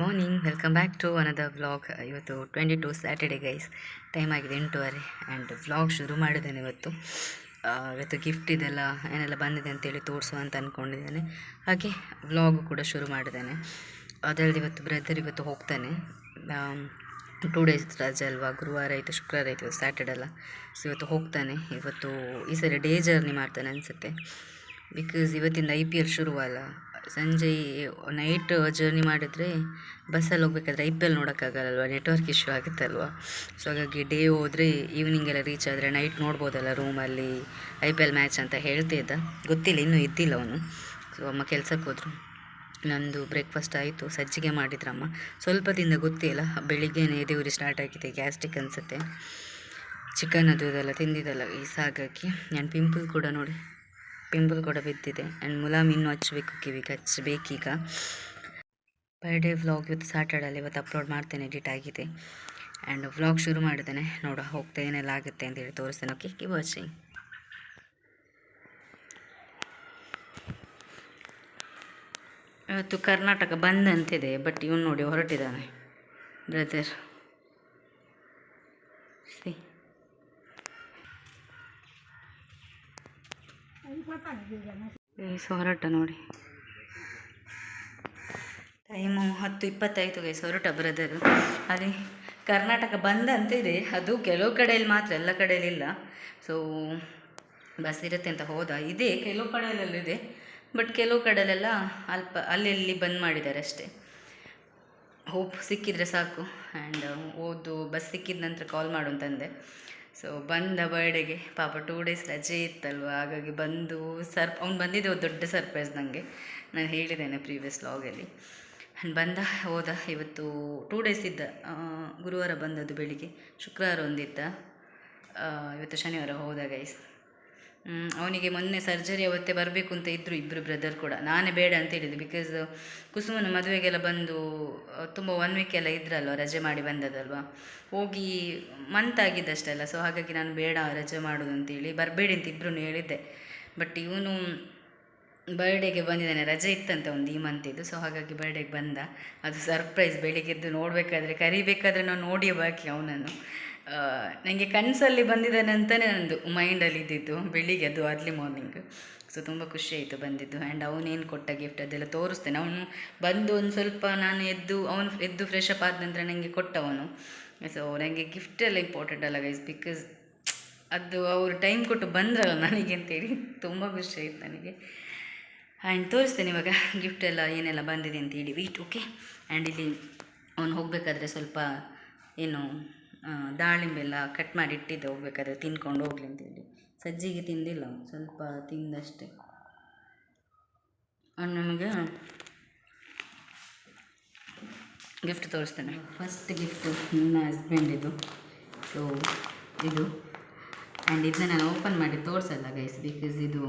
Morning welcome back to another vlog ಇವತ್ತು twenty two Saturday guys time ಆಗಿದೆ ಎಂಟೂವರೆ and vlog ಶುರು ಮಾಡಿದ್ದೇನೆ ಇವತ್ತು. ಇವತ್ತು ಗಿಫ್ಟ್ ಇದೆಲ್ಲ, ಏನೆಲ್ಲ ಬಂದಿದೆ ಅಂತೇಳಿ ತೋರಿಸುವ ಅಂತ ಅಂದ್ಕೊಂಡಿದ್ದೇನೆ ಹಾಗೆ ವ್ಲಾಗ್ ಕೂಡ ಶುರು ಮಾಡಿದ್ದೇನೆ. ಅದರಲ್ಲಿ ಇವತ್ತು ಬ್ರದರ್ ಇವತ್ತು ಹೋಗ್ತಾನೆ. ಟೂ ಡೇಸ್ ರಜೆ ಅಲ್ವಾ? ಗುರುವಾರ ಆಯಿತು, ಶುಕ್ರವಾರ ಆಯಿತು ಸ್ಯಾಟರ್ಡೆ ಅಲ್ಲ. ಸೊ ಇವತ್ತು ಹೋಗ್ತಾನೆ. ಇವತ್ತು ಈ ಸರಿ ಡೇ ಜರ್ನಿ ಮಾಡ್ತಾನೆ ಅನಿಸುತ್ತೆ. ಬಿಕಾಸ್ ಇವತ್ತಿಂದ ಐ ಪಿ ಎಲ್ ಶುರುವಲ್ಲ. ಸಂಜೆ ನೈಟ್ ಜರ್ನಿ ಮಾಡಿದರೆ ಬಸ್ಸಲ್ಲಿ ಹೋಗ್ಬೇಕಾದ್ರೆ ಐ ಪಿ ಎಲ್ ನೋಡೋಕ್ಕಾಗಲ್ಲಲ್ವ? ನೆಟ್ವರ್ಕ್ ಇಶ್ಯೂ ಆಗುತ್ತಲ್ವ? ಸೊ ಹಾಗಾಗಿ ಡೇ ಹೋದರೆ ಈವ್ನಿಂಗೆಲ್ಲ ರೀಚ್ ಆದರೆ ನೈಟ್ ನೋಡ್ಬೋದಲ್ಲ ರೂಮಲ್ಲಿ ಐ ಪಿ ಎಲ್ ಮ್ಯಾಚ್ ಅಂತ ಹೇಳ್ತಿದ್ದ ಗೊತ್ತಿಲ್ಲ, ಇನ್ನೂ ಇದ್ದಿಲ್ಲ ಅವನು. ಸೊ ಅಮ್ಮ ಕೆಲ್ಸಕ್ಕೆ ಹೋದರು. ನಂದು ಬ್ರೇಕ್ಫಾಸ್ಟ್ ಆಯಿತು. ಸಜ್ಜಿಗೆ ಮಾಡಿದ್ರಮ್ಮ. ಸ್ವಲ್ಪ ದಿನ ಗೊತ್ತಿಲ್ಲ. ಬೆಳಿಗ್ಗೆನೇ ದೇವ್ರಿಗೆ ಸ್ಟಾರ್ಟ್ ಆಗಿದೆ ಗ್ಯಾಸ್ಟ್ರಿಕ್ ಅನಿಸುತ್ತೆ. ಚಿಕನ್ ಅದು ಇದೆಲ್ಲ ತಿಂದಿದ್ದಲ್ಲ, ಈ ಸಾಗಕ್ಕೆ. ನಾನು ಪಿಂಪಲ್ ಕೂಡ ನೋಡಿ. ಪಿಂಪಲ್ ಕೂಡ ಬಿದ್ದಿದೆ. ಆ್ಯಂಡ್ ಮುಲಾಮ್ ಇನ್ನೂ ಹಚ್ಚಬೇಕು ಕಿವಿಗೆ ಹಚ್ಚಬೇಕೀಗ ಪರ್ ಡೇ ವ್ಲಾಗ್ ಇವತ್ತು ಸ್ಯಾಟರ್ಡಲ್ಲಿ ಇವತ್ತು ಅಪ್ಲೋಡ್ ಮಾಡ್ತೇನೆ ಎಡಿಟ್ ಆಗಿದೆ. ಆ್ಯಂಡ್ ವ್ಲಾಗ್ ಶುರು ಮಾಡಿದ್ದೇನೆ. ನೋಡ ಹೋಗ್ತಾ ಏನೆಲ್ಲ ಆಗುತ್ತೆ ಅಂತೇಳಿ ತೋರಿಸ್ತೇನೆ. ಓಕೆ ಕಿ ವಾಚಿಂಗ್ ಇವತ್ತು ಕರ್ನಾಟಕ ಬಂದ್ ಅಂತಿದೆ ಬಟ್ ಇವನು ನೋಡಿ ಹೊರಟಿದ್ದಾನೆ. ಬ್ರದರ್ ಸಿ ಗೈಸ್ ಹೊರಟ ನೋಡಿ. ಟೈಮು ಹತ್ತು ಇಪ್ಪತ್ತೈದು ಗೈಸ್, ಹೊರಟ ಬ್ರದರ್. ಅಲ್ಲಿ ಕರ್ನಾಟಕ ಬಂದ್ ಅಂತಿದೆ. ಅದು ಕೆಲವು ಕಡೆಯಲ್ಲಿ ಮಾತ್ರ, ಎಲ್ಲ ಕಡೆಯಲ್ಲಿ ಇಲ್ಲ. ಸೊ ಬಸ್ ಇರುತ್ತೆ ಅಂತ ಹೋದ. ಇದೆ, ಕೆಲವು ಕಡೆಯಲ್ಲಿದೆ ಬಟ್ ಕೆಲವು ಕಡೆಯಲ್ಲೆಲ್ಲ ಅಲ್ಪ ಅಲ್ಲಿ ಬಂದ್ ಮಾಡಿದ್ದಾರೆ ಅಷ್ಟೇ. ಹೋಪ್ ಸಿಕ್ಕಿದ್ರೆ ಸಾಕು. ಆ್ಯಂಡ್ ಓದು, ಬಸ್ ಸಿಕ್ಕಿದ ನಂತರ ಕಾಲ್ ಮಾಡು ಅಂತಂದೆ ಸೊ ಬಂದ ಬರ್ಡೇಗೆ ಪಾಪ ಟೂ ಡೇಸ್ ರಜೆ ಇತ್ತಲ್ವ? ಹಾಗಾಗಿ ಬಂದು ಸರ್ ಅವ್ನು ಬಂದಿದ್ದೆ ದೊಡ್ಡ ಸರ್ಪ್ರೈಸ್ ನನಗೆ ನಾನು ಹೇಳಿದ್ದೇನೆ ಪ್ರೀವಿಯಸ್ ಲಾಗಲ್ಲಿ ನಾನು ಬಂದ, ಹೋದ ಇವತ್ತು ಟೂ ಡೇಸ್ ಇದ್ದ ಗುರುವಾರ ಬಂದದ್ದು ಬೆಳಿಗ್ಗೆ. ಶುಕ್ರವಾರ ಒಂದಿದ್ದ. ಇವತ್ತು ಶನಿವಾರ ಹೋದಾಗ ಗೈಸ್ ಅವನಿಗೆ ಮೊನ್ನೆ ಸರ್ಜರಿ ಅವತ್ತೇ ಬರಬೇಕು ಅಂತ ಇದ್ದರು ಇಬ್ಬರು ಬ್ರದರ್ ಕೂಡ. ನಾನೇ ಬೇಡ ಅಂತ ಹೇಳಿದ್ದು ಬಿಕಾಸ್ ಕುಸುಮನ ಮದುವೆಗೆಲ್ಲ ಬಂದು ತುಂಬ ಒನ್ ವೀಕ್ ಎಲ್ಲ ಇದ್ರಲ್ವ ರಜೆ ಮಾಡಿ ಬಂದದಲ್ವ ಹೋಗಿ ಮಂತ್ ಆಗಿದ್ದಷ್ಟೇ ಅಲ್ಲ ಸೊ ಹಾಗಾಗಿ ನಾನು ಬೇಡ ರಜೆ ಮಾಡೋದು ಅಂತೇಳಿ ಬರಬೇಡಿ ಅಂತ ಇಬ್ಬರು ಹೇಳಿದ್ದೆ. ಬಟ್ ಇವನು ಬರ್ಡೇಗೆ ಬಂದಿದ್ದಾನೆ, ರಜೆ ಇತ್ತಂತೆ ಒಂದು ಈ ಮಂತಿದ್ದು ಸೊ ಹಾಗಾಗಿ ಬರ್ಡೇಗೆ ಬಂದ. ಅದು ಸರ್ಪ್ರೈಸ್ ಬೆಳಿಗ್ಗೆದ್ದು ನೋಡಬೇಕಾದ್ರೆ, ಕರಿಬೇಕಾದ್ರೆ ನಾವು ನೋಡಿ ಬಾಕಿ ಅವನನ್ನು. ನನಗೆ ಕನಸಲ್ಲಿ ಬಂದಿದ್ದಾನೆ ಅಂತಲೇ ನನ್ನದು ಮೈಂಡಲ್ಲಿ ಇದ್ದಿದ್ದು ಬೆಳಿಗ್ಗೆ ಅದು ಅರ್ಲಿ ಮಾರ್ನಿಂಗ್. ಸೊ ತುಂಬ ಖುಷಿ ಆಯಿತು ಬಂದಿದ್ದು. ಆ್ಯಂಡ್ ಅವನೇನು ಕೊಟ್ಟ ಗಿಫ್ಟ್ ಅದೆಲ್ಲ ತೋರಿಸ್ತೇನೆ. ಅವನು ಬಂದು ಒಂದು ಸ್ವಲ್ಪ ನಾನು ಎದ್ದು, ಅವನು ಎದ್ದು ಫ್ರೆಶ್ ಅಪ್ ಆದ ನಂತರ ನನಗೆ ಕೊಟ್ಟವನು. ಸೊ ನನಗೆ ಗಿಫ್ಟ್ ಎಲ್ಲ ಇಂಪಾರ್ಟೆಂಟ್ ಅಲ್ಲ ಗೈಸ್ ಬಿಕಾಸ್ ಅದು ಅವರು ಟೈಮ್ ಕೊಟ್ಟು ಬಂದ್ರಲ್ಲ ನನಗೆ ಅಂತೇಳಿ ತುಂಬ ಖುಷಿ ಆಯಿತು ನನಗೆ. ಆ್ಯಂಡ್ ತೋರಿಸ್ತೇನೆ ಇವಾಗ ಗಿಫ್ಟ್ ಎಲ್ಲ ಏನೆಲ್ಲ ಬಂದಿದೆ ಅಂತೇಳಿ ವೀಟ್ ಓಕೆ ಆ್ಯಂಡ್ ಇಲ್ಲಿ ಅವನು ಹೋಗಬೇಕಾದ್ರೆ ಸ್ವಲ್ಪ ಏನು ದಾಳಿಂಬೆ ಎಲ್ಲ ಕಟ್ ಮಾಡಿ ಇಟ್ಟಿದ್ದೆ, ಹೋಗ್ಬೇಕಾದ್ರೆ ತಿನ್ಕೊಂಡು ಹೋಗ್ಲಿ ಅಂತೇಳಿ. ಸಜ್ಜಿಗೆ ತಿಂದಿಲ್ಲ ಸ್ವಲ್ಪ ತಿಂದಷ್ಟೇ. ಅವ್ನು ನಮಗೆ ಗಿಫ್ಟ್ ತೋರಿಸ್ತೇನೆ. ಫಸ್ಟ್ ಗಿಫ್ಟು ನನ್ನ ಹಸ್ಬೆಂಡಿದು ಸೊ ಇದು. ಆ್ಯಂಡ್ ಇದನ್ನ ನಾನು ಓಪನ್ ಮಾಡಿ ತೋರಿಸಲ್ಲ ಗೈಸ್ ಬಿಕಾಸ್ ಇದು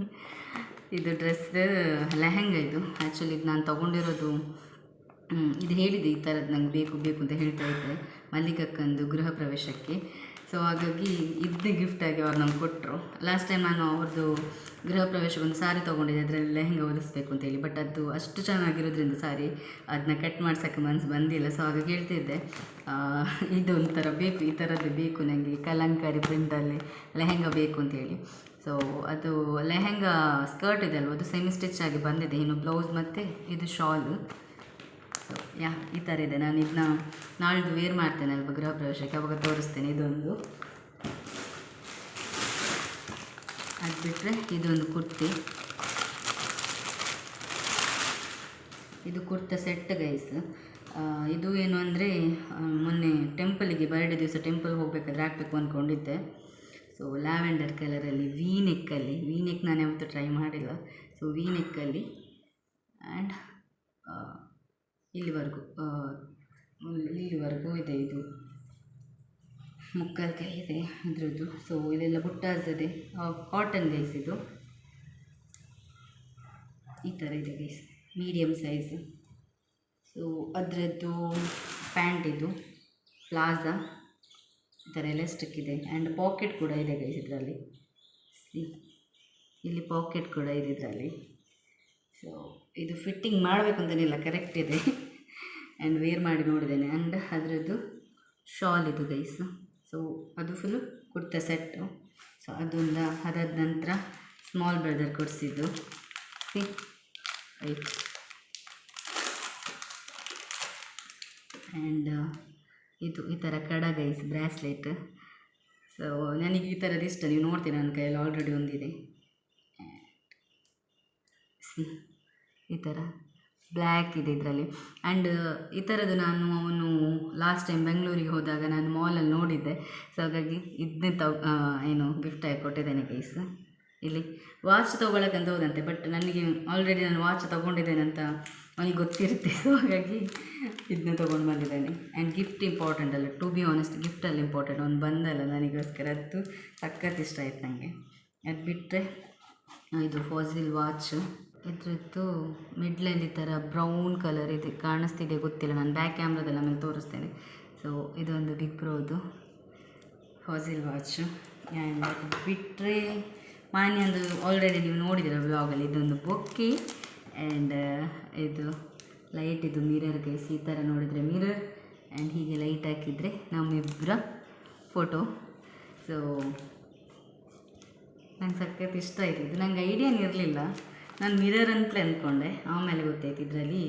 ಇದು ಡ್ರೆಸ್ ಲೆಹೆಂಗ ಇದು. ಆ್ಯಕ್ಚುಲಿ ಇದು ನಾನು ತೊಗೊಂಡಿರೋದು ಇದು ಹೇಳಿದೆ ಈ ಥರದ್ದು ನಂಗೆ ಬೇಕು ಬೇಕು ಅಂತ ಹೇಳ್ತಾ ಇದ್ದೆ ಮಲ್ಲಿಕಕ್ಕಂದು ಗೃಹ ಪ್ರವೇಶಕ್ಕೆ. ಸೊ ಹಾಗಾಗಿ ಇದು ಗಿಫ್ಟಾಗಿ ಅವ್ರು ನಮ್ಗೆ ಕೊಟ್ಟರು ಲಾಸ್ಟ್ ಟೈಮ್ ನಾನು ಅವ್ರದ್ದು ಗೃಹ ಪ್ರವೇಶಕ್ಕೆ ಒಂದು ಸಾರಿ ತೊಗೊಂಡಿದ್ದೆ ಅದರಲ್ಲಿ ಲೆಹಂಗ ಹೊಲಿಸ್ಬೇಕು ಅಂತೇಳಿ ಬಟ್ ಅದು ಅಷ್ಟು ಚೆನ್ನಾಗಿರೋದ್ರಿಂದ ಸಾರಿ ಅದನ್ನ ಕಟ್ ಮಾಡ್ಸೋಕ್ಕೆ ಮನಸ್ಸು ಬಂದಿಲ್ಲ. ಸೊ ಹಾಗಾಗಿ ಹೇಳ್ತಿದ್ದೆ ಆ, ಇದು ಒಂಥರ ಬೇಕು ಈ ಥರದ್ದು ಬೇಕು ನನಗೆ ಕಲಂಕಾರಿ ಪ್ರಿಂಟಲ್ಲಿ ಲೆಹಂಗ ಬೇಕು ಅಂತೇಳಿ ಸೊ ಅದು ಲೆಹೆಂಗ ಸ್ಕರ್ಟ್ ಇದೆ ಅಲ್ವ ಅದು ಸೆಮಿ ಸ್ಟಿಚ್ ಆಗಿ ಬಂದಿದೆ. ಇನ್ನು ಬ್ಲೌಸ್ ಮತ್ತು ಇದು ಶಾಲು ಯಾ, ಈ ಥರ ಇದೆ. ನಾನು ಇದನ್ನ ನಾಳ್ದು ವೇರ್ ಮಾಡ್ತೇನೆ ಅಲ್ವ ಗೃಹ ಪ್ರವೇಶಕ್ಕೆ. ಅವಾಗ ತೋರಿಸ್ತೇನೆ. ಇದೊಂದು. ಅದು ಬಿಟ್ಟರೆ ಇದೊಂದು ಕುರ್ತಿ. ಇದು ಕುರ್ತಾ ಸೆಟ್ ಗೈಸ್ ಇದು ಏನು ಅಂದರೆ ಮೊನ್ನೆ ಟೆಂಪಲಿಗೆ ಬರ್ಡೇ ದಿವಸ ಟೆಂಪಲ್ ಹೋಗಬೇಕಾದ್ರೆ ಹಾಕಬೇಕು ಅಂದ್ಕೊಂಡಿದ್ದೆ ಸೊ ಲ್ಯಾವೆಂಡರ್ ಕಲರಲ್ಲಿ ವಿ ನೆಕ್ಕಲ್ಲಿ ನಾನು ಯಾವತ್ತೂ ಟ್ರೈ ಮಾಡಿಲ್ಲ. ಸೊ ವಿ ನೆಕ್ಕಲ್ಲಿ ಆ್ಯಂಡ್ ಇಲ್ಲಿವರೆಗೂ ಇಲ್ಲಿವರೆಗೂ ಇದೆ ಇದು. ಮುಕ್ಕಲ್ ಕೈ ಇದೆ ಇದ್ರದ್ದು ಸೊ ಇದೆಲ್ಲ ಬುಟ್ಟಾಸದೆ ಕಾಟನ್ ಗೈಸ್ ಇದು. ಈ ಥರ ಇದೆ ಗೈಸ್ ಮೀಡಿಯಮ್ ಸೈಜ್ ಸೊ ಅದರದ್ದು ಪ್ಯಾಂಟ್ ಇದು ಪ್ಲಾಜಾ ಈ ಥರ ಎಲೆಸ್ಟಿಕ್ ಇದೆ ಆ್ಯಂಡ್ ಪಾಕೆಟ್ ಕೂಡ ಇದೆ ಗೈಸ್ ಇದರಲ್ಲಿ. ಸಿ ಇಲ್ಲಿ ಪಾಕೆಟ್ ಕೂಡ ಇದೆ ಇದರಲ್ಲಿ. ಸೊ ಇದು ಫಿಟ್ಟಿಂಗ್ ಮಾಡಬೇಕು ಅಂತೇನಿಲ್ಲ ಕರೆಕ್ಟ್ ಇದೆ. ಆ್ಯಂಡ್ ವೇರ್ ಮಾಡಿ ನೋಡಿದ್ದೇನೆ. ಆ್ಯಂಡ್ ಅದರದ್ದು ಶಾಲ್ ಇದು ಗೈಸ್ ಸೊ ಅದು ಫುಲ್ಲು ಕುರ್ತಾ ಸೆಟ್ಟು ಸೊ ಅದೊಂದು ಅದಾದ ನಂತರ ಸ್ಮಾಲ್ ಬ್ರದರ್ ಕೊಡಿಸಿದ್ದು. ಸಿ ರೈಟ್ ಆ್ಯಂಡ್ ಇದು ಈ ಥರ ಕಡ ಗೈಸ್ ಬ್ರಾಸ್ಲೆಟ್ ಸೊ ನನಗೆ ಈ ಥರದ್ದು ಇಷ್ಟ. ನೀವು ನೋಡ್ತೀನಿ ನನ್ನ ಕೈಯಲ್ಲಿ ಆಲ್ರೆಡಿ ಒಂದಿದೆ. ಸಿ ಈ ಥರ ಬ್ಲ್ಯಾಕ್ ಇದೆ ಇದರಲ್ಲಿ. ಆ್ಯಂಡ್ ಈ ಥರದ್ದು ನಾನು ಅವನು ಲಾಸ್ಟ್ ಟೈಮ್ ಬೆಂಗಳೂರಿಗೆ ಹೋದಾಗ ನಾನು ಮಾಲಲ್ಲಿ ನೋಡಿದ್ದೆ. ಸೊ ಹಾಗಾಗಿ ಇದನ್ನೇ ತಗೊ ಏನು ಗಿಫ್ಟ್ ಆಗಿ ಕೊಟ್ಟಿದ್ದೇನೆ ಗೈಸ್ ಇಲ್ಲಿ ವಾಚ್ ತೊಗೊಳಕ್ಕಂತ ಹೋದಂತೆ ಬಟ್ ನನಗೆ ಆಲ್ರೆಡಿ ನಾನು ವಾಚ್ ತೊಗೊಂಡಿದ್ದೇನೆ ಅಂತ ಅವನಿಗೆ ಗೊತ್ತಿರುತ್ತೆ. ಸೊ ಹಾಗಾಗಿ ಇದನ್ನ ತೊಗೊಂಡು ಬಂದಿದ್ದೇನೆ. ಆ್ಯಂಡ್ ಗಿಫ್ಟ್ ಇಂಪಾರ್ಟೆಂಟ್ ಅಲ್ಲ ಟು ಬಿ ಆನೆಸ್ಟ್ ಗಿಫ್ಟಲ್ಲಿ ಇಂಪಾರ್ಟೆಂಟ್ ಅವ್ನು ಬಂದಲ್ಲ ನನಗೋಸ್ಕರ, ಅದು ಸಖತ್ ಇಷ್ಟ ಆಯ್ತು ನನಗೆ ಅದು ಬಿಟ್ಟರೆ ಇದು ಫಾಸಿಲ್ ವಾಚ್ ಇದ್ರದ್ದು ಮಿಡ್ಲಲ್ಲಿ ಥರ ಬ್ರೌನ್ ಕಲರ್ ಇದೆ, ಕಾಣಿಸ್ತಿದೆ, ಗೊತ್ತಿಲ್ಲ. ನಾನು ಬ್ಯಾಕ್ ಕ್ಯಾಮ್ರಾದಲ್ಲಿ ಆಮೇಲೆ ತೋರಿಸ್ತೇನೆ. ಸೊ ಇದೊಂದು ಬಿಗ್ ಬ್ರೋದು ಫಾಸಿಲ್ ವಾಚ್ ಆ್ಯಂಡ್ ಬಿಟ್ಟರೆ ಮಾನ್ಯಂದು ಆಲ್ರೆಡಿ ನೀವು ನೋಡಿದ್ದೀರ ವ್ಲಾಗಲ್ಲಿ ಇದೊಂದು ಬೊಕ್ಕೆ ಆ್ಯಂಡ್ ಇದು ಲೈಟ್ ಇದು ಮಿರರ್ ಗೈಸ್ ಈ ಥರ ನೋಡಿದರೆ ಮಿರರ್ ಆ್ಯಂಡ್ ಹೀಗೆ ಲೈಟ್ ಹಾಕಿದರೆ ನಮ್ಮಿಬ್ಬರ ಫೋಟೋ ಸೊ ನಂಗೆ ಸಖತ್ ಇಷ್ಟ ಆಯಿತು. ಇದು ನಂಗೆ ಐಡಿಯಾನೇ ಇರಲಿಲ್ಲ. ನಾನು ಮಿರರ್ ಅಂತಲೇ ಅಂದ್ಕೊಂಡೆ. ಆಮೇಲೆ ಗೊತ್ತಾಯ್ತು ಇದರಲ್ಲಿ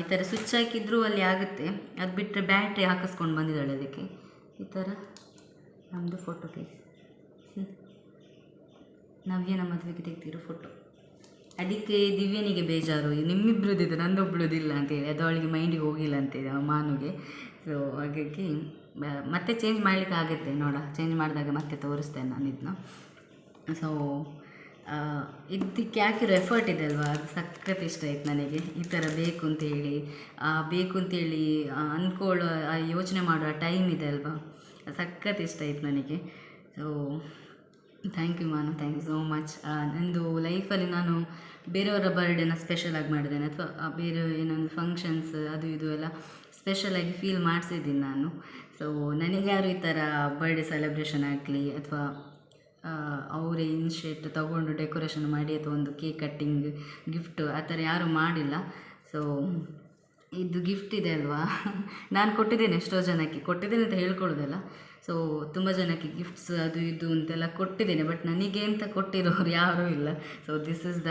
ಈ ಥರ ಸ್ವಿಚ್ ಹಾಕಿದ್ರೂ ಅಲ್ಲಿ ಆಗುತ್ತೆ. ಅದು ಬಿಟ್ಟರೆ ಬ್ಯಾಟ್ರಿ ಹಾಕಿಸ್ಕೊಂಡು ಬಂದಿದ್ದಾಳೆ ಅದಕ್ಕೆ. ಈ ಥರ ನಮ್ಮದು ಫೋಟೋ ಕೇಸ್ ನವ್ಯನ ಮದುವೆಗೆ ತೆಗ್ದಿರೋ ಫೋಟೋ ಅದಕ್ಕೆ ದಿವ್ಯನಿಗೆ ಬೇಜಾರು. ನಿಮ್ಮಿಬ್ರದ್ದಿದೆ ನಂದೊಬ್ಳದಿಲ್ಲ ಅಂತೇಳಿ ಅದು ಅವಳಿಗೆ ಮೈಂಡಿಗೆ ಹೋಗಿಲ್ಲ ಅಂತೇಳಿ ಆ ಮಾನುಗೆ. ಸೊ ಹಾಗಾಗಿ ಮತ್ತೆ ಚೇಂಜ್ ಮಾಡಲಿಕ್ಕೆ ಆಗುತ್ತೆ ನೋಡ. ಚೇಂಜ್ ಮಾಡಿದಾಗ ಮತ್ತೆ ತೋರಿಸ್ತೇನೆ ನಾನು ಇದನ್ನ ಸೊ ಇದಕ್ಕೆ ಯಾಕೆ ಎಫರ್ಟ್ ಇದೆ ಅಲ್ವಾ? ಅದು ಸಖತ್ ಇಷ್ಟ ಆಯ್ತು ನನಗೆ. ಈ ಥರ ಬೇಕು ಅಂತೇಳಿ ಬೇಕು ಅಂತೇಳಿ ಅಂದ್ಕೊಳ್ಳೋ ಯೋಚನೆ ಮಾಡೋ ಟೈಮ್ ಇದೆ ಅಲ್ವಾ? ಸಖತ್ ಇಷ್ಟ ಆಯ್ತು ನನಗೆ. So thank you Manu thank you so much ನಂದು ಲೈಫಲ್ಲಿ ನಾನು ಬೇರೆಯವರ ಬರ್ಡೇನ ಸ್ಪೆಷಲಾಗಿ ಮಾಡಿದ್ದೇನೆ. ಅಥವಾ ಬೇರೆ ಏನೊಂದು ಫಂಕ್ಷನ್ಸ್ ಅದು ಇದು ಎಲ್ಲ ಸ್ಪೆಷಲಾಗಿ ಫೀಲ್ ಮಾಡಿಸಿದ್ದೀನಿ ನಾನು. ಸೊ ನನಗೆ ಯಾರು ಈ ಥರ ಬರ್ಡೇ ಸೆಲೆಬ್ರೇಷನ್ ಆಗಲಿ, ಅಥವಾ ಅವರೇ ಇನ್ಶೇಟ್ ತಗೊಂಡು ಡೆಕೋರೇಷನ್ ಮಾಡಿ ಅಥವಾ ಒಂದು ಕೇಕ್ ಕಟ್ಟಿಂಗ್ ಗಿಫ್ಟ್ ಆ ಥರ ಯಾರೂ ಮಾಡಿಲ್ಲ. ಸೊ, ಇದು ಗಿಫ್ಟ್ ಇದೆ ಅಲ್ವಾ? ನಾನು ಕೊಟ್ಟಿದ್ದೇನೆ ಎಷ್ಟೋ ಜನಕ್ಕೆ. ಕೊಟ್ಟಿದ್ದೇನೆ ಅಂತ ಹೇಳ್ಕೊಳ್ಳೋದಲ್ಲ. ಸೊ, ತುಂಬ ಜನಕ್ಕೆ ಗಿಫ್ಟ್ಸ್ ಅದು ಇದು ಅಂತೆಲ್ಲ ಕೊಟ್ಟಿದ್ದೇನೆ. ಬಟ್ ನನಗೆ ಅಂತ ಕೊಟ್ಟಿರೋರು ಯಾರೂ ಇಲ್ಲ. So this is the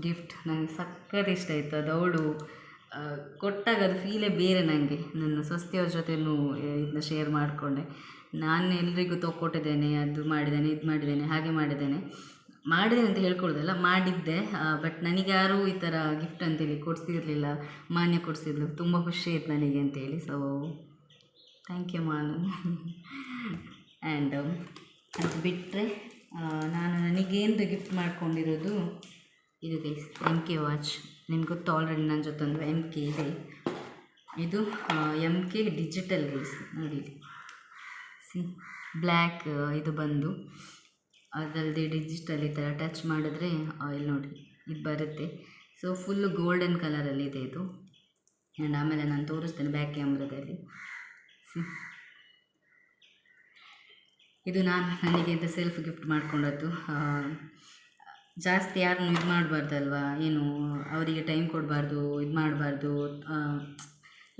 gift ನನಗೆ ಸಖತ್ ಇಷ್ಟ ಆಯಿತು. ಅದು ಅವಳು ಕೊಟ್ಟಾಗ ಅದು ಫೀಲೇ ಬೇರೆ ನನಗೆ ನನ್ನ ಸ್ವಸ್ತಿಯವ್ರ ಜೊತೆನೂ ಇದನ್ನ ಶೇರ್ ಮಾಡಿಕೊಂಡೆ. ನಾನು ಎಲ್ರಿಗೂ ತೊಗೊಟ್ಟಿದ್ದೇನೆ ಅದು ಮಾಡಿದ್ದೇನೆ, ಇದು ಮಾಡಿದ್ದೇನೆ, ಹಾಗೆ ಮಾಡಿದ್ದೇನೆ. ಮಾಡಿದೆ ಅಂತ ಹೇಳ್ಕೊಳ್ಳೋದಲ್ಲ, ಮಾಡಿದ್ದೆ ಬಟ್ ನನಗೆ ಯಾರೂ ಈ ಥರ ಗಿಫ್ಟ್ ಅಂತೇಳಿ ಕೊಡಿಸಿರಲಿಲ್ಲ, ಮಾನ್ಯ ಕೊಡಿಸಿದ್ಲು. ತುಂಬ ಖುಷಿ ಆಯ್ತು ನನಗೆ ಅಂತೇಳಿ. So thank you Manu. And ಅದು ಬಿಟ್ಟರೆ ನಾನು ನನಗೇನು ಗಿಫ್ಟ್ ಮಾಡ್ಕೊಂಡಿರೋದು, ಇದು ಗೈಸ್ ಎಂ ಕೆ ವಾಚ್ ನಿಮ್ಗೆ ಗೊತ್ತು ಆಲ್ರೆಡಿ ನನ್ನ ಜೊತೆ ಒಂದು ಎಂ ಕೆ ಇದೆ. ಇದು ಎಂ ಕೆ ಡಿಜಿಟಲ್ ಗೈಸ್ ನೋಡಿ. ಬ್ಲ್ಯಾಕ್ ಇದು ಬಂದು ಅದಲ್ಲದೆ ಡಿಜಿಟಲ್ ಈ ಥರ ಟಚ್ ಮಾಡಿದ್ರೆ ಇಲ್ಲಿ ನೋಡಿ, ಇದು ಬರುತ್ತೆ. ಸೊ ಫುಲ್ಲು ಗೋಲ್ಡನ್ ಕಲರಲ್ಲಿ ಇದೆ ಇದು. ಆ್ಯಂಡ್ ಆಮೇಲೆ ನಾನು ತೋರಿಸ್ತೇನೆ ಬ್ಯಾಕ್ ಕ್ಯಾಮ್ರಾದಲ್ಲಿ ಸಿ ಇದು ನಾನು ನನಗೆ ಅಂತ ಸೆಲ್ಫ್ ಗಿಫ್ಟ್ ಮಾಡ್ಕೊಂಡದ್ದು. ಜಾಸ್ತಿ ಯಾರನ್ನು ಇದು ಮಾಡಬಾರ್ದಲ್ವಾ? ಏನು, ಅವರಿಗೆ ಟೈಮ್ ಕೊಡಬಾರ್ದು, ಇದು ಮಾಡಬಾರ್ದು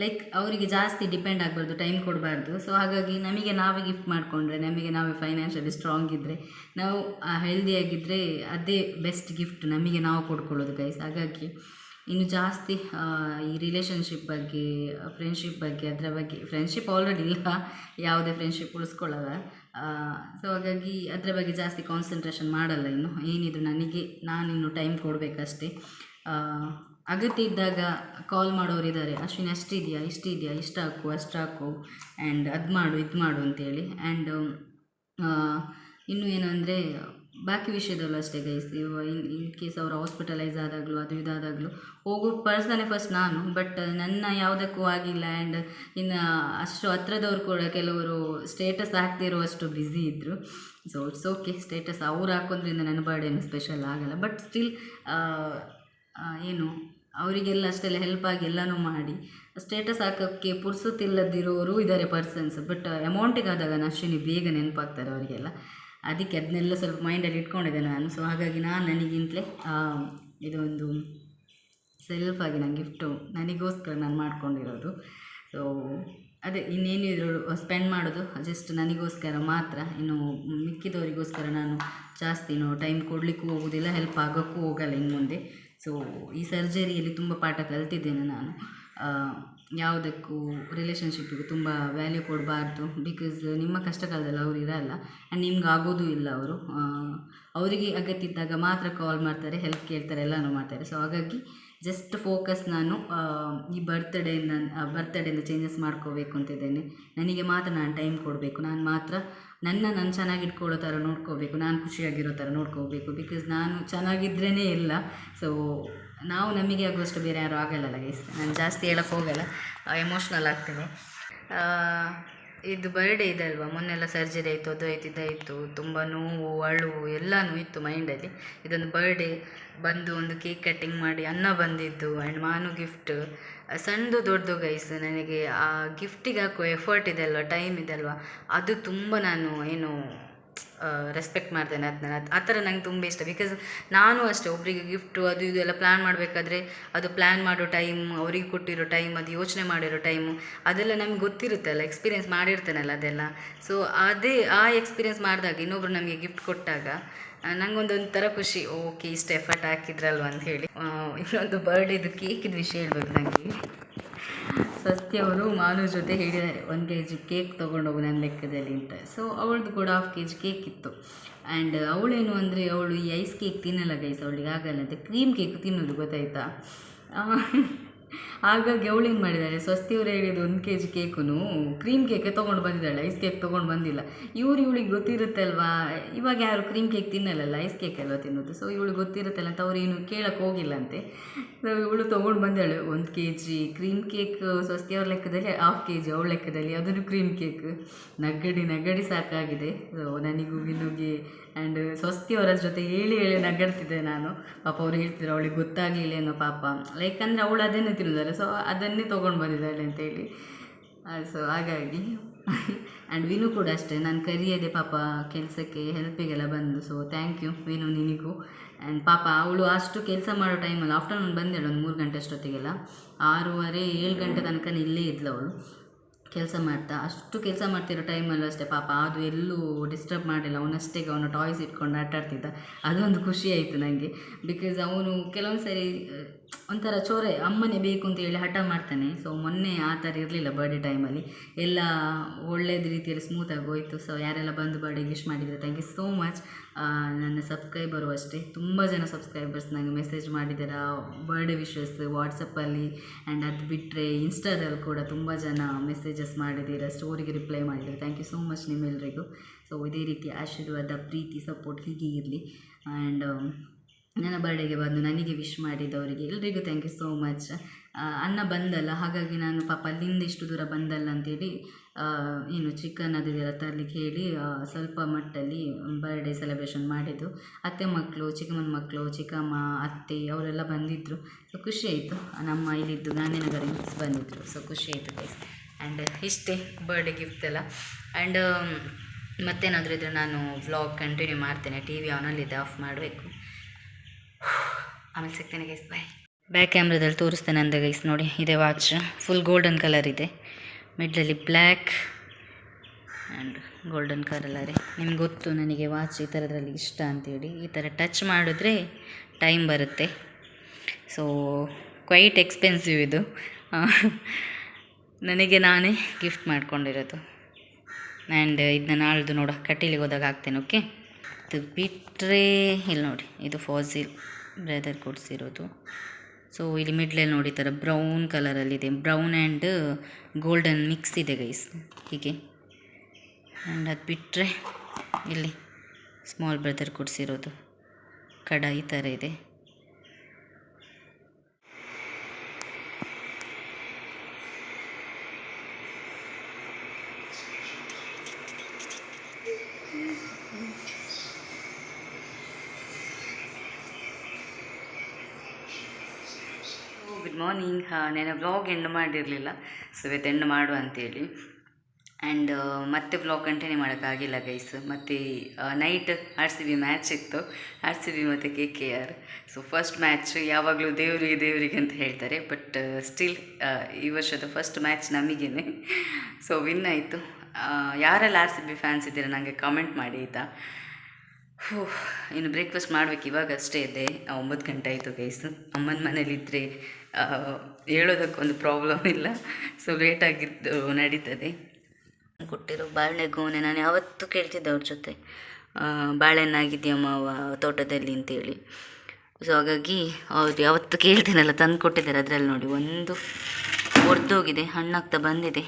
ಲೈಕ್ ಅವರಿಗೆ ಜಾಸ್ತಿ ಡಿಪೆಂಡ್ ಆಗಬಾರ್ದು ಟೈಮ್ ಕೊಡಬಾರ್ದು. ಸೊ ಹಾಗಾಗಿ ನಮಗೆ ನಾವೇ ಗಿಫ್ಟ್ ಮಾಡಿಕೊಂಡ್ರೆ, ನಮಗೆ ನಾವೇ ಫೈನಾನ್ಷಿಯಲಿ ಸ್ಟ್ರಾಂಗ್ ಇದ್ದರೆ ನಾವು ಹೆಲ್ದಿಯಾಗಿದ್ದರೆ ಅದೇ ಬೆಸ್ಟ್ ಗಿಫ್ಟ್ ನಮಗೆ ನಾವು ಕೊಡ್ಕೊಳ್ಳೋದು ಗೈಸ್ ಹಾಗಾಗಿ, ಇನ್ನು ಜಾಸ್ತಿ ಈ ರಿಲೇಷನ್ಶಿಪ್ ಬಗ್ಗೆ ಫ್ರೆಂಡ್ಶಿಪ್ ಬಗ್ಗೆ, ಅದರ ಬಗ್ಗೆ ಫ್ರೆಂಡ್ಶಿಪ್ ಆಲ್ರೆಡಿ ಇಲ್ಲ. ಯಾವುದೇ ಫ್ರೆಂಡ್ಶಿಪ್ ಉಳಿಸ್ಕೊಳ್ಳಲ್ಲ. ಸೊ ಹಾಗಾಗಿ ಅದರ ಬಗ್ಗೆ ಜಾಸ್ತಿ ಕಾನ್ಸಂಟ್ರೇಷನ್ ಮಾಡಲ್ಲ ಇನ್ನು. ಏನಿದ್ರು ನನಗೆ, ನಾನಿನ್ನು ಟೈಮ್ ಕೊಡಬೇಕಷ್ಟೇ. ಅಗತ್ಯ ಇದ್ದಾಗ ಕಾಲ್ ಮಾಡೋರು ಇದ್ದಾರೆ ಅಶ್ವಿನ್ ಅಷ್ಟಿದೆಯಾ ಇಷ್ಟಿದೆಯಾ? ಇಷ್ಟು ಹಾಕು, ಅಷ್ಟು ಹಾಕು. ಆ್ಯಂಡ್ ಅದು ಮಾಡು, ಇದು ಮಾಡು ಅಂತೇಳಿ. ಆ್ಯಂಡ್ ಇನ್ನು ಏನಂದರೆ ಬಾಕಿ ವಿಷಯದಲ್ಲೂ ಅಷ್ಟೇ ಗೈಸ್ ಇನ್ ಇನ್ ಕೇಸ್ ಅವರು ಹಾಸ್ಪಿಟಲೈಸ್ ಆದಾಗಲೂ, ಅದು ಇದಾದಾಗಲೂ ಹೋಗೋ. ಪರ್ಸನೇ ಫಸ್ಟ್ ನಾನು. ಬಟ್ ನನ್ನ ಯಾವುದಕ್ಕೂ ಆಗಿಲ್ಲ. ಆ್ಯಂಡ್ ಇನ್ನು ಅಷ್ಟು ಹತ್ರದವ್ರು ಕೂಡ ಕೆಲವರು ಸ್ಟೇಟಸ್ ಹಾಕ್ತಿರುವಷ್ಟು ಬ್ಯುಸಿ ಇದ್ದರು ಸೊ ಇಟ್ಸ್ ಓಕೆ ಸ್ಟೇಟಸ್ ಅವ್ರು ಹಾಕೋದ್ರಿಂದ ನನ್ನ ಬರ್ಡೇನು ಸ್ಪೆಷಲ್ ಆಗಲ್ಲ. ಬಟ್ ಸ್ಟಿಲ್ ಏನು? ಅವರಿಗೆಲ್ಲ ಅಷ್ಟೆಲ್ಲ ಹೆಲ್ಪ್ ಆಗಿ ಎಲ್ಲನೂ ಮಾಡಿ. ಸ್ಟೇಟಸ್ ಹಾಕೋಕ್ಕೆ ಪುರ್ಸುತ್ತಿಲ್ಲದಿರೋರು ಇದ್ದಾರೆ ಪರ್ಸನ್ಸ್ ಬಟ್ ಅಮೌಂಟಿಗೆ ಆದಾಗ ಅಶ್ವಿನಿ ಬೇಗ ನೆನಪಾಗ್ತಾರೆ ಅವರಿಗೆಲ್ಲ. ಅದಕ್ಕೆ ಅದನ್ನೆಲ್ಲ ಸ್ವಲ್ಪ ಮೈಂಡಲ್ಲಿ ಇಟ್ಕೊಂಡಿದ್ದೆ ನಾನು. ಸೊ ಹಾಗಾಗಿ ನಾನು ನನಗಿಂತಲೇ ಇದೊಂದು ಸೆಲ್ಫಾಗಿ ನಾನು ಗಿಫ್ಟು ನನಗೋಸ್ಕರ ನಾನು ಮಾಡ್ಕೊಂಡಿರೋದು. ಸೊ ಅದೇ, ಇನ್ನೇನು ಇದ್ರು ಸ್ಪೆಂಡ್ ಮಾಡೋದು ಜಸ್ಟ್ ನನಗೋಸ್ಕರ ಮಾತ್ರ. ಇನ್ನು ಮಿಕ್ಕಿದವರಿಗೋಸ್ಕರ ನಾನು ಜಾಸ್ತಿ ಟೈಮ್ ಕೊಡಲಿಕ್ಕೂ ಹೋಗೋದಿಲ್ಲ ಹೆಲ್ಪ್ ಆಗೋಕ್ಕೂ ಹೋಗಲ್ಲ ಇನ್ನು ಮುಂದೆ. ಸೊ ಈ ಸರ್ಜರಿಯಲ್ಲಿ ತುಂಬ ಪಾಠ ಕಲ್ತಿದ್ದೇನೆ ನಾನು. ಯಾವುದಕ್ಕೂ ರಿಲೇಷನ್ಶಿಪ್ಪಿಗೆ ತುಂಬ ವ್ಯಾಲ್ಯೂ ಕೊಡಬಾರ್ದು ಬಿಕಾಸ್ ನಿಮ್ಮ ಕಷ್ಟ ಕಾಲದಲ್ಲಿ ಅವರು ಇರಲ್ಲ ಆ್ಯಂಡ್ ನಿಮ್ಗೆ ಆಗೋದೂ ಇಲ್ಲ ಅವರು. ಅವರಿಗೆ ಅಗತ್ಯ ಇದ್ದಾಗ ಮಾತ್ರ ಕಾಲ್ ಮಾಡ್ತಾರೆ ಹೆಲ್ಪ್ ಕೇಳ್ತಾರೆ, ಎಲ್ಲನೂ ಮಾಡ್ತಾರೆ. ಸೊ ಹಾಗಾಗಿ ಜಸ್ಟ್ ಫೋಕಸ್ ನಾನು ಈ ಬರ್ತ್ಡೇಯಿಂದ ಬರ್ತ್ಡೇಯಿಂದ ಚೇಂಜಸ್ ಮಾಡ್ಕೋಬೇಕು ಅಂತಿದ್ದೇನೆ ನನಗೆ ಮಾತ್ರ ನಾನು ಟೈಮ್ ಕೊಡಬೇಕು. ನಾನು ಮಾತ್ರ ನನ್ನ ನಾನು ಚೆನ್ನಾಗಿ ಇಟ್ಕೊಳ್ಳೋ ಥರ ನೋಡ್ಕೋಬೇಕು, ನಾನು ಖುಷಿಯಾಗಿರೋ ಥರ ನೋಡ್ಕೋಬೇಕು ಬಿಕಾಸ್ ನಾನು ಚೆನ್ನಾಗಿದ್ರೇ ಇಲ್ಲ. ಸೊ ನಾವು ನಮಗೆ ಆಗುವಷ್ಟು ಬೇರೆ ಯಾರೂ ಆಗಲ್ಲಲ್ಲ ಗೈಸ್ ನಾನು ಜಾಸ್ತಿ ಹೇಳಕ್ಕೆ ಹೋಗಲ್ಲ ಎಮೋಷ್ನಲ್ ಆಗ್ತೀನಿ. ಇದು ಬರ್ಡೇ ಇದೆ ಅಲ್ವಾ? ಮೊನ್ನೆಲ್ಲ ಸರ್ಜರಿ ಆಯಿತು, ಅದು ಆಯ್ತು ಇದಾಯಿತು ತುಂಬ ನೋವು, ಅಳು, ಎಲ್ಲನೂ ಇತ್ತು ಮೈಂಡಲ್ಲಿ ಇದೊಂದು ಬರ್ಡೇ ಬಂದು ಒಂದು ಕೇಕ್ ಕಟ್ಟಿಂಗ್ ಮಾಡಿ ಅನ್ನ ಬಂದಿದ್ದು ಆ್ಯಂಡ್ ಮಾನು ಗಿಫ್ಟ್ ಸಣ್ಣದು ದೊಡ್ಡದು ಗೈಸ್ ನನಗೆ ಆ ಗಿಫ್ಟಿಗೆ ಹಾಕೋ ಎಫರ್ಟ್ ಇದೆ ಅಲ್ವಾ ಟೈಮ್ ಇದೆ ಅಲ್ವಾ? ಅದು ತುಂಬ ನಾನು ಏನು ರೆಸ್ಪೆಕ್ಟ್ ಮಾಡ್ತೇನೆ ಅದನ್ನ ಆ ಥರ ನಂಗೆ ತುಂಬ ಇಷ್ಟ. ಬಿಕಾಸ್ ನಾನು ಅಷ್ಟೇ ಒಬ್ಬರಿಗೆ ಗಿಫ್ಟು ಅದು ಇದು ಎಲ್ಲ ಪ್ಲ್ಯಾನ್ ಮಾಡಬೇಕಾದ್ರೆ ಅದು ಪ್ಲ್ಯಾನ್ ಮಾಡೋ ಟೈಮ್ ಅವರಿಗೆ ಕೊಟ್ಟಿರೋ ಟೈಮ್ ಅದು ಯೋಚನೆ ಮಾಡಿರೋ ಟೈಮು ಅದೆಲ್ಲ ನಮ್ಗೆ ಗೊತ್ತಿರುತ್ತಲ್ಲ ಎಕ್ಸ್ಪೀರಿಯೆನ್ಸ್ ಮಾಡಿರ್ತೇನಲ್ಲ ಅದೆಲ್ಲ. ಸೊ ಅದೇ, ಆ ಎಕ್ಸ್ಪೀರಿಯೆನ್ಸ್ ಮಾಡಿದಾಗ ಇನ್ನೊಬ್ರು ನಮಗೆ ಗಿಫ್ಟ್ ಕೊಟ್ಟಾಗ ನಂಗೊಂದೊಂಥರ ಖುಷಿ. ಓಕೆ ಇಷ್ಟು ಎಫರ್ಟ್ ಹಾಕಿದ್ರಲ್ವ ಅಂತ ಹೇಳಿ. ಇನ್ನೊಂದು ಬರ್ಡೇದು ಕೇಕಿದ ವಿಷಯ ಹೇಳ್ಬೇಕು ನನಗೆ ಸತ್ಯವರು ಮಾನು ಜೊತೆ ಹೇಳಿದ್ದಾರೆ ಒಂದು ಕೆ ಜಿ ಕೇಕ್ ತೊಗೊಂಡೋಗು ನನ್ನ ಲೆಕ್ಕದಲ್ಲಿ ಅಂತ. ಸೊ ಅವಳದು ಕೂಡ ಹಾಫ್ ಕೆ ಜಿ ಕೇಕ್ ಇತ್ತು. ಆ್ಯಂಡ್ ಅವಳೇನು ಅಂದರೆ, ಅವಳು ಈ ಐಸ್ ಕೇಕ್ ತಿನ್ನಲ್ಲ ಗೈಸ್ ಅವಳಿಗೆ ಆಗಲ್ಲ ಅಂತ ಕ್ರೀಮ್ ಕೇಕ್ ತಿನ್ನೋದು ಗೊತ್ತಾಯ್ತಾ? ಆ, ಅವಳು ಏನು ಮಾಡಿದ್ದಾಳೆ ಸ್ವಸ್ತಿಯವರು ಹೇಳಿದ ಒಂದು ಕೆ ಜಿ ಕೇಕು ಕ್ರೀಮ್ ಕೇಕೆ ತೊಗೊಂಡು ಬಂದಿದ್ದಾಳೆ. ಐಸ್ ಕೇಕ್ ತೊಗೊಂಡು ಬಂದಿಲ್ಲ. ಇವ್ರು ಇವಳಿಗೆ ಗೊತ್ತಿರುತ್ತೆ ಅಲ್ವಾ ಇವಾಗ ಯಾರು ಕ್ರೀಮ್ ಕೇಕ್ ತಿನ್ನಲ್ಲಲ್ಲ ಐಸ್ ಕೇಕ್ ಅಲ್ವಾ ತಿನ್ನೋದು. ಸೊ ಇವಳು ಗೊತ್ತಿರುತ್ತಲ್ಲ ಅಂತ ಅವ್ರೇನು ಕೇಳಕ್ಕೆ ಹೋಗಿಲ್ಲಂತೆ. ಸೊ ಇವಳು ತೊಗೊಂಡು ಬಂದಾಳೆ ಒಂದು ಕೆ ಜಿ ಕ್ರೀಮ್ ಕೇಕ್ ಸ್ವಸ್ತಿಯವ್ರ ಲೆಕ್ಕದಲ್ಲಿ ಹಾಫ್ ಕೆ ಜಿ ಅವಳ ಲೆಕ್ಕದಲ್ಲಿ ಅದನ್ನು ಕ್ರೀಮ್ ಕೇಕ್ ನಗಡಿ ನಗಡಿ ಸಾಕಾಗಿದೆ. ಸೊ ನನಗೂ ವಿನುಗೆ ಆ್ಯಂಡ್ ಸ್ವಸ್ತಿಯವರ ಜೊತೆ ಹೇಳಿ ಹೇಳಿ ನಗಾಡ್ತಿದ್ದೆ ನಾನು. ಪಾಪ ಅವ್ರು ಹೇಳ್ತಿದ್ರು, ಅವಳಿಗೆ ಗೊತ್ತಾಗಲಿಲ್ಲ ಏನೋ ಪಾಪ. ಲೈಕ್ ಅಂದರೆ ಅವಳು ಅದನ್ನೇ ತಿನ್ನೋದಲ್ಲ ಸೊ ಅದನ್ನೇ ತೊಗೊಂಡು ಬಂದಿದ್ದಾಳೆ ಅಂತೇಳಿ ಸೊ ಹಾಗಾಗಿ. ಆ್ಯಂಡ್ ವಿನು ಕೂಡ ಅಷ್ಟೇ, ನಾನು ಕರಿಯದೆ ಪಾಪ ಕೆಲಸಕ್ಕೆ, ಹೆಲ್ಪಿಗೆಲ್ಲ ಬಂದು ಸೊ ಥ್ಯಾಂಕ್ ಯು ವಿನು ನಿನಗೂ. ಆ್ಯಂಡ್ ಪಾಪ ಅವಳು ಅಷ್ಟು ಕೆಲಸ ಮಾಡೋ ಟೈಮಲ್ಲಿ ಆಫ್ಟರ್ನೂನ್ ಬಂದೇಳು ಒಂದು ಮೂರು ಗಂಟೆ ಅಷ್ಟೊತ್ತಿಗೆಲ್ಲ. ಆರೂವರೆ, ಏಳು ಗಂಟೆ ತನಕ ಇಲ್ಲೇ ಇದ್ಲು ಅವಳು. ಕೆಲಸ ಮಾಡ್ತಾ, ಅಷ್ಟು ಕೆಲಸ ಮಾಡ್ತಿರೋ ಟೈಮಲ್ಲೂ ಅಷ್ಟೇ ಪಾಪ, ಅದು ಎಲ್ಲೂ ಡಿಸ್ಟರ್ಬ್ ಮಾಡಿಲ್ಲ. ಅವನಷ್ಟೇ ಅವನು ಟಾಯ್ಸ್ ಇಟ್ಕೊಂಡು ಆಟ ಆಡ್ತಿದ್ದ ಅದೊಂದು ಖುಷಿ ಆಯಿತು ನನಗೆ ಬಿಕಾಸ್ ಅವನು ಕೆಲವೊಂದು ಸರಿ, ಒಂಥರ ಚೋರೆ, ಅಮ್ಮನೇ ಬೇಕು ಅಂತ ಹೇಳಿ ಹಠ ಮಾಡ್ತಾನೆ. ಸೊ ಮೊನ್ನೆ ಆ ಥರ ಇರಲಿಲ್ಲ ಬರ್ಡೇ ಟೈಮಲ್ಲಿ ಎಲ್ಲ ಒಳ್ಳೇದು ರೀತಿಯಲ್ಲಿ ಸ್ಮೂತಾಗಿ ಹೋಯಿತು. ಸೊ ಯಾರೆಲ್ಲ ಬಂದು ಬರ್ಡೇ ವಿಶ್ ಮಾಡಿದರೆ ಥ್ಯಾಂಕ್ ಯು ಸೋ ಮಚ್ ನನ್ನ ಸಬ್ಸ್ಕ್ರೈಬರು ಅಷ್ಟೇ. ತುಂಬ ಜನ ಸಬ್ಸ್ಕ್ರೈಬರ್ಸ್ ನನಗೆ ಮೆಸೇಜ್ ಮಾಡಿದ್ದಾರೆ ಬರ್ಡೇ ವಿಶಸ್ ವಾಟ್ಸಪ್ಪಲ್ಲಿ ಆ್ಯಂಡ್ ಅದು ಬಿಟ್ಟರೆ ಇನ್ಸ್ಟಾದಲ್ಲಿ ಕೂಡ ತುಂಬ ಜನ ಮೆಸೇಜಸ್ ಮಾಡಿದ್ದೀರಾ ಸ್ಟೋರಿಗೆ ರಿಪ್ಲೈ ಮಾಡಿದ್ದೀರಾ? ಥ್ಯಾಂಕ್ ಯು ಸೋ ಮಚ್ ನಿಮ್ಮೆಲ್ಲರಿಗೂ ಸೊ ಇದೇ ರೀತಿ ಆಶೀರ್ವಾದ, ಪ್ರೀತಿ ಸಪೋರ್ಟ್ ಹೀಗೆ ಇರಲಿ. ಆ್ಯಂಡ್ ನನ್ನ ಬರ್ಡೇಗೆ ಬಂದು ನನಗೆ ವಿಶ್ ಮಾಡಿದವರಿಗೆ ಎಲ್ರಿಗೂ ಥ್ಯಾಂಕ್ ಯು ಸೋ ಮಚ್ ಅನ್ನ ಬಂದಲ್ಲ, ಹಾಗಾಗಿ ನಾನು ಪಾಪ ಅಲ್ಲಿಂದ ಇಷ್ಟು ದೂರ ಬಂದಲ್ಲ ಅಂತೇಳಿ ಏನು ಚಿಕನ್ ಅದೆಲ್ಲ ತರಲಿಕ್ಕೆ ಹೇಳಿ ಸ್ವಲ್ಪ ಮಟ್ಟಲ್ಲಿ ಬರ್ಡೇ ಸೆಲೆಬ್ರೇಷನ್ ಮಾಡಿದ್ದು. ಅತ್ತೆ ಮಕ್ಕಳು ಚಿಕ್ಕಮ್ಮನ ಮಕ್ಕಳು ಚಿಕ್ಕಮ್ಮ, ಅತ್ತೆ ಅವರೆಲ್ಲ ಬಂದಿದ್ದರು ಸೊ ಖುಷಿ ಆಯಿತು. ನಮ್ಮ ಇಲ್ಲಿದ್ದು ಗಾಂಧಿನಗರ ಬಂದಿದ್ದರು ಸೊ ಖುಷಿ ಆಯಿತು ಗೈಸ್ ಆ್ಯಂಡ್ ಇಷ್ಟೇ ಬರ್ಡೇ ಗಿಫ್ಟ್ ಎಲ್ಲ. ಆ್ಯಂಡ್ ಮತ್ತೇನಾದರೂ ಇದ್ದರೆ ನಾನು ವ್ಲಾಗ್ ಕಂಟಿನ್ಯೂ ಮಾಡ್ತೇನೆ. ಟಿ ವಿ ಆನಲ್ಲಿದೆ ಆಫ್ ಮಾಡಬೇಕು. ಆಮೇಲೆ ಸಿಗ್ತೇನೆ ಗೈಸ್ ಬಾಯ್ ಬ್ಯಾಕ್ ಕ್ಯಾಮ್ರಾದಲ್ಲಿ ತೋರಿಸ್ತೇನೆ ಅಂದೆ ಗೈಸ್ ನೋಡಿ, ಇದೆ ವಾಚ್ ಫುಲ್ ಗೋಲ್ಡನ್ ಕಲರ್ ಇದೆ. ಮಿಡ್ಲಲ್ಲಿ ಬ್ಲ್ಯಾಕ್ ಆ್ಯಂಡ್ ಗೋಲ್ಡನ್ ಕಲರ್ ನಿಮ್ಗೆ ಗೊತ್ತು, ನನಗೆ ವಾಚ್ ಈ ಥರದ್ರಲ್ಲಿ ಇಷ್ಟ ಅಂತೇಳಿ. ಈ ಥರ ಟಚ್ ಮಾಡಿದ್ರೆ ಟೈಮ್ ಬರುತ್ತೆ. ಸೊ ಕ್ವೈಟ್ ಎಕ್ಸ್ಪೆನ್ಸಿವ್ ಇದು. ನನಗೆ ನಾನೇ ಗಿಫ್ಟ್ ಮಾಡ್ಕೊಂಡಿರೋದು. ಆ್ಯಂಡ್ ಇದನ್ನ ನಾಳ್ದು ನೋಡು, ಕಟೀಲಿಗೆ ಹೋದಾಗ ಹಾಕ್ತೇನೆ ಓಕೆ ಇದು ಬಿಟ್ಟರೆ ಇಲ್ಲಿ ನೋಡಿ, ಇದು ಫಾಸಿಲ್ ಬ್ರದರ್ ಕೊಡಿಸಿರೋದು. ಸೊ ಇಲ್ಲಿ ಮಿಡ್ಲಲ್ಲಿ ನೋಡಿ ಥರ ಬ್ರೌನ್ ಕಲರಲ್ಲಿದೆ ಬ್ರೌನ್ ಆ್ಯಂಡ್ ಗೋಲ್ಡನ್ ಮಿಕ್ಸ್ ಇದೆ ಗೈಸ್ ಹೀಗೆ. ಆ್ಯಂಡ್ ಅದು ಬಿಟ್ಟರೆ ಇಲ್ಲಿ ಸ್ಮಾಲ್ ಬ್ರದರ್ ಕೊಡಿಸಿರೋದು. ಕಡ ಈ ಥರ ಇದೆ. ಗುಡ್ ಮಾರ್ನಿಂಗ್ ನೆನೆ ವ್ಲಾಗ್ ಎಂಡ್ ಮಾಡಿರಲಿಲ್ಲ. ಸೊ ಇವತ್ತು ಎಂಡ್ ಮಾಡು ಅಂತೇಳಿ. ಆ್ಯಂಡ್ ಮತ್ತೆ ವ್ಲಾಗ್ ಕಂಟಿನ್ಯೂ ಮಾಡೋಕ್ಕಾಗಿಲ್ಲ ಗೈಸ್ ಮತ್ತು night R C B match ಇತ್ತು. ಆರ್ ಸಿ ಬಿ ಮತ್ತು K K R so first match ಯಾವಾಗಲೂ ದೇವರಿಗೆ ದೇವರಿಗೆ ಅಂತ ಹೇಳ್ತಾರೆ. ಬಟ್ ಸ್ಟಿಲ್ ಈ ವರ್ಷದ ಫಸ್ಟ್ ಮ್ಯಾಚ್ ನಮಗೇನೆ. ಸೊ ವಿನ್ ಆಯಿತು. ಯಾರೆಲ್ಲ ಆರ್ ಸಿ ಬಿ ಫ್ಯಾನ್ಸ್ ಇದ್ದೀರಾ ನನಗೆ ಕಾಮೆಂಟ್ ಮಾಡಿ ಆಯಿತಾ? ಹೋ ಇನ್ನು ಬ್ರೇಕ್ಫಾಸ್ಟ್ ಮಾಡ್ಬೇಕು ಇವಾಗ ಅಷ್ಟೇ ಇದೆ. ಒಂಬತ್ತು ಗಂಟೆ ಆಯಿತು ಗೈಸು ಅಮ್ಮನ ಮನೇಲಿದ್ದರೆ ಹೇಳೋದಕ್ಕೊಂದು ಪ್ರಾಬ್ಲಮ್ ಇಲ್ಲ. ಸೊ ಲೇಟಾಗಿದ್ದು ನಡೀತದೆ. ಕೊಟ್ಟಿರೋ ಬಾಳೆಗೋನೆ ನಾನು ಯಾವತ್ತೂ ಕೇಳ್ತಿದ್ದೆ ಅವ್ರ ಜೊತೆ. ಬಾಳೆಹಣ್ಣು ಆಗಿದೆಯಮ್ಮ ತೋಟದಲ್ಲಿ ಅಂತೇಳಿ. ಸೊ ಹಾಗಾಗಿ ಅವ್ರು ಯಾವತ್ತೂ ಕೇಳ್ತೀನಲ್ಲ ತಂದು ಕೊಟ್ಟಿದ್ದಾರೆ ಅದರಲ್ಲಿ ನೋಡಿ. ಒಂದು ಒಡೆದೋಗಿದೆ, ಹಣ್ಣಾಗ್ತಾ ಬಂದಿದೆ.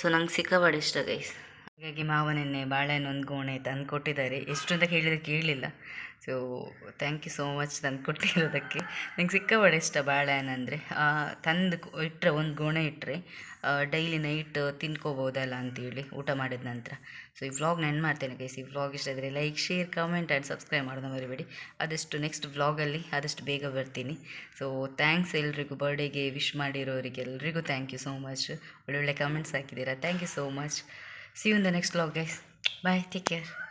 ಸೊ ನಂಗೆ ಸಿಕ್ಕಾಬಾಡಿ ಇಷ್ಟ ಗೈಸ್ ಹಾಗಾಗಿ ಮಾವನೆನ್ನೆ ಬಾಳೆಹಣ್ಣು ಒಂದು ಗೋಣೆ ತಂದು ಕೊಟ್ಟಿದ್ದಾರೆ. ಎಷ್ಟು ಅಂತ ಕೇಳಿದರೆ ಕೇಳಲಿಲ್ಲ so thank you so much ತಂದು ಕೊಟ್ಟಿರೋದಕ್ಕೆ. ನಂಗೆ ಸಿಕ್ಕವಳೆ ಇಷ್ಟ ಬಾಳೆಹಣ್ಣು ಅಂದರೆ. ತಂದು ಇಟ್ಟರೆ ಒಂದು ಗೋಣೆ ಇಟ್ಟರೆ ಡೈಲಿ ನೈಟ್ ತಿನ್ಕೋಬೋದಲ್ಲ ಅಂತೇಳಿ ಊಟ ಮಾಡಿದ ನಂತರ. ಸೊ ಈ ವ್ಲಾಗ್ ನೆನ್ ಮಾಡ್ತೇನೆ ಗೈಸ್ ಈ ವ್ಲಾಗ್ ಇಷ್ಟ ಆದರೆ like share comment and subscribe ಮಾಡೋದು ಮರಿಬೇಡಿ. ಆದಷ್ಟು ನೆಕ್ಸ್ಟ್ ವ್ಲಾಗಲ್ಲಿ ಆದಷ್ಟು ಬೇಗ ಬರ್ತೀನಿ. ಸೊ ಥ್ಯಾಂಕ್ಸ್ ಎಲ್ರಿಗೂ. ಬರ್ಡೇಗೆ ವಿಶ್ ಮಾಡಿರೋರಿಗೆ ಎಲ್ರಿಗೂ ಥ್ಯಾಂಕ್ ಯು ಸೋ ಮಚ್ ಒಳ್ಳೊಳ್ಳೆ ಕಮೆಂಟ್ಸ್ ಹಾಕಿದ್ದೀರಾ. Thank you so much See you in the next vlog, guys. Bye. Take care.